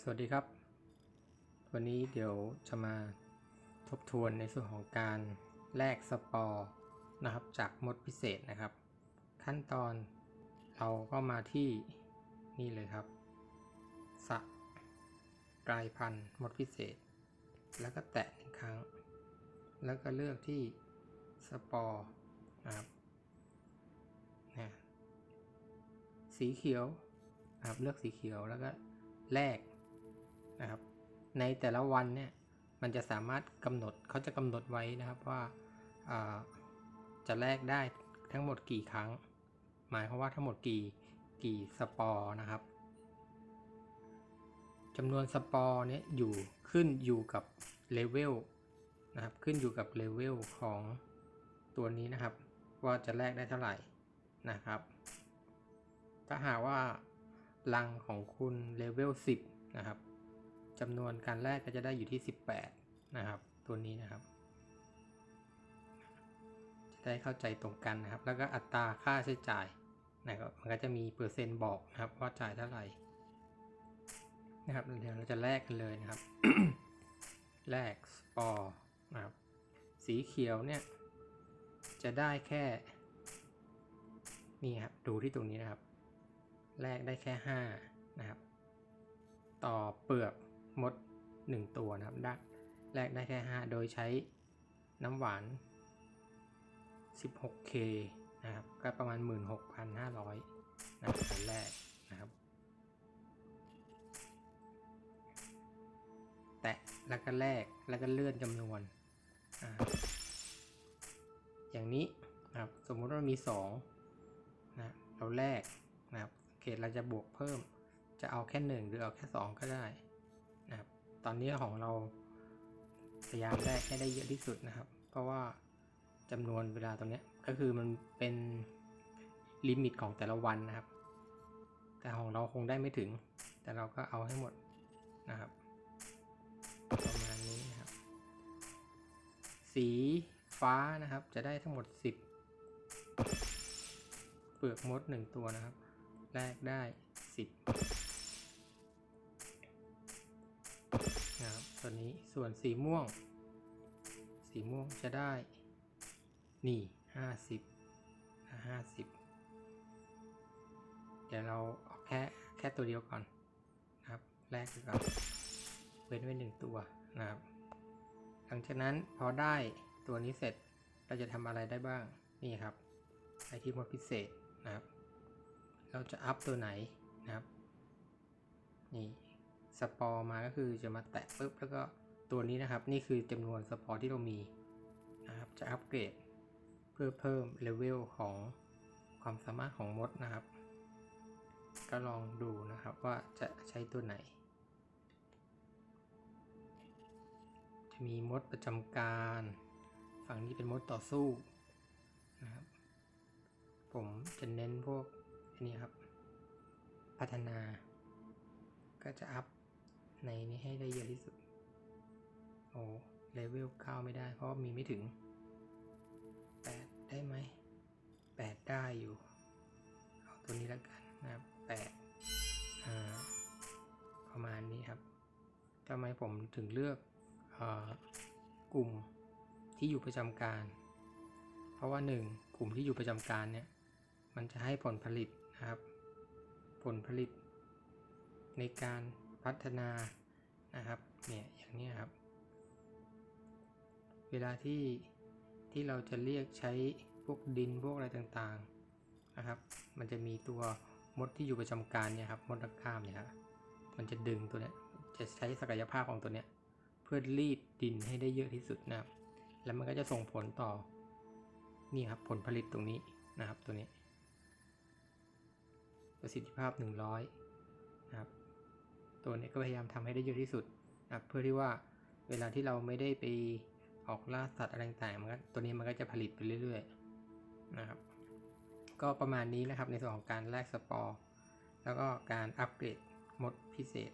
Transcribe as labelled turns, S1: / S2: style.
S1: สวัสดีครับ วันนี้เดี๋ยวจะมาทบทวนในส่วนของการแลกสปอร์นะครับจากมดพิเศษนะครับ ขั้นตอนเราก็มาที่นี่เลยครับสะกลายพันธุ์มดพิเศษ แล้วก็แตะหนึ่งครั้ง แล้วก็เลือกที่สปอร์นะครับนะสีเขียวนะครับเลือกสีเขียวแล้วก็แลก นะครับ ในแต่ละวันเนี่ยมันจะสามารถกำหนดเขาจะกำหนดไว้นะครับว่าอ่าจะแลกได้ทั้งหมดกี่ครั้ง หมายความว่าทั้งหมดกี่กี่สปอร์นะครับจำนวนสปอร์เนี่ยอยู่ขึ้นอยู่กับเลเวลนะครับขึ้นอยู่กับเลเวลของตัวนี้นะครับ ว่าจะแลกได้เท่าไหร่นะครับ ถ้าหากว่าลังของคุณเลเวล10 นะครับ จำนวนการแลกก็จะได้อยู่ที่ 18 นะครับ ตัวนี้นะครับ จะได้เข้าใจตรงกันนะครับ แล้วก็อัตราค่าใช้จ่ายนะครับมันก็จะมีเปอร์เซ็นต์บอกนะครับว่าจ่ายเท่าไหร่นะครับเดี๋ยวเราจะแลกกันเลยนะครับแลกสปอร์นะครับสีเขียวเนี่ยจะได้แค่นี่ครับดูที่ตรงนี้นะครับ แลกได้แค่ 5 นะครับ ต่อเปลือก มด 1 ตัวนะครับได้แลกได้แค่ 5 โดยใช้น้ำหวาน 16K นะครับ ก็ประมาณ 16,500นะครับแรกนะครับ แตะแล้วก็แลกแล้วก็เลื่อนจำนวน อย่างนี้นะครับ สมมุติว่ามี 2 นะ เราแลกนะครับเกรดเราจะบวกเพิ่ม จะเอาแค่หนึ่งหรือเอาแค่สองก็ได้ ตอนนี้ของเราพยายามได้ให้ได้เยอะที่สุดนะครับ เพราะว่าจำนวนเวลาตรงนี้ก็คือมันเป็นลิมิตของแต่ละวันนะครับ แต่ของเราคงได้ไม่ถึง แต่เราก็เอาให้หมดนะครับประมาณนี้นะครับ สีฟ้านะครับจะได้ทั้งหมด 10 เปลือกมด 1 ตัวนะครับ แรกได้ 10 ตัวนี้ส่วนสีม่วง สีม่วงจะได้ นี่ห้าสิบห้าสิบเดี๋ยวเราเอาแค่แค่ตัวเดียวก่อนนะครับแลกไปก่อนเว้นไว้หนึ่งตัวนะครับ หลังจากนั้นพอได้ตัวนี้เสร็จเราจะทำอะไรได้บ้างนี่ครับไอที่มดพิเศษนะครับ เราจะอัพตัวไหนนะครับ นี่ สปอร์มาก็คือจะมาแตะปุ๊บแล้วก็ตัวนี้นะครับ นี่คือจำนวนสปอร์ที่เรามีนะครับจะอัปเกรดเพื่อเพิ่มเลเวลของความสามารถของมดนะครับ ก็ลองดูนะครับว่าจะใช้ตัวไหน จะมีมดประจำการ ฝั่งนี้เป็นมดต่อสู้นะครับ ผมจะเน้นพวกอันนี้ครับ พัฒนาก็จะอัพ ในนี้ให้ได้เยอะที่สุด โอ้เลเวลเข้าไม่ได้ เพราะมีไม่ถึง 8 ได้ไหม 8 ได้อยู่ เอาตัวนี้แล้วกันนะครับ8ประมาณนี้ครับทำไมผมถึงเลือกอกลุ่มที่อยู่ประจำการ เพราะว่า 1 กลุ่มที่อยู่ประจำการเนี่ยมันจะให้ผลผลิตนะครับ ผลผลิตในการ พัฒนานะครับเนี่ยอย่างนี้ครับ เวลาที่ที่เราจะเรียกใช้พวกดินพวกอะไรต่างๆนะครับ มันจะมีตัวมดที่อยู่ประจำการเนี่ยครับมดตะข้ามเนี่ยครับมันจะดึงตัวเนี้ยจะใช้ศักยภาพของตัวเนี้ยเพื่อรีดดินให้ได้เยอะที่สุดนะครับ แล้วมันก็จะส่งผลต่อนี่ครับผลผลิตตรงนี้นะครับตัวนี้ ประสิทธิภาพ 100นะครับ ตัวนี้ก็พยายามทำให้ได้เยอะที่สุดนะเพื่อที่ว่าเวลาที่เราไม่ได้ไปออกล่าสัตว์อะไรต่างๆมันก็ตัวนี้มันก็จะผลิตไปเรื่อยๆนะครับ ก็ประมาณนี้นะครับในส่วนของการแลกสปอร์ แล้วก็การอัปเกรดมดพิเศษ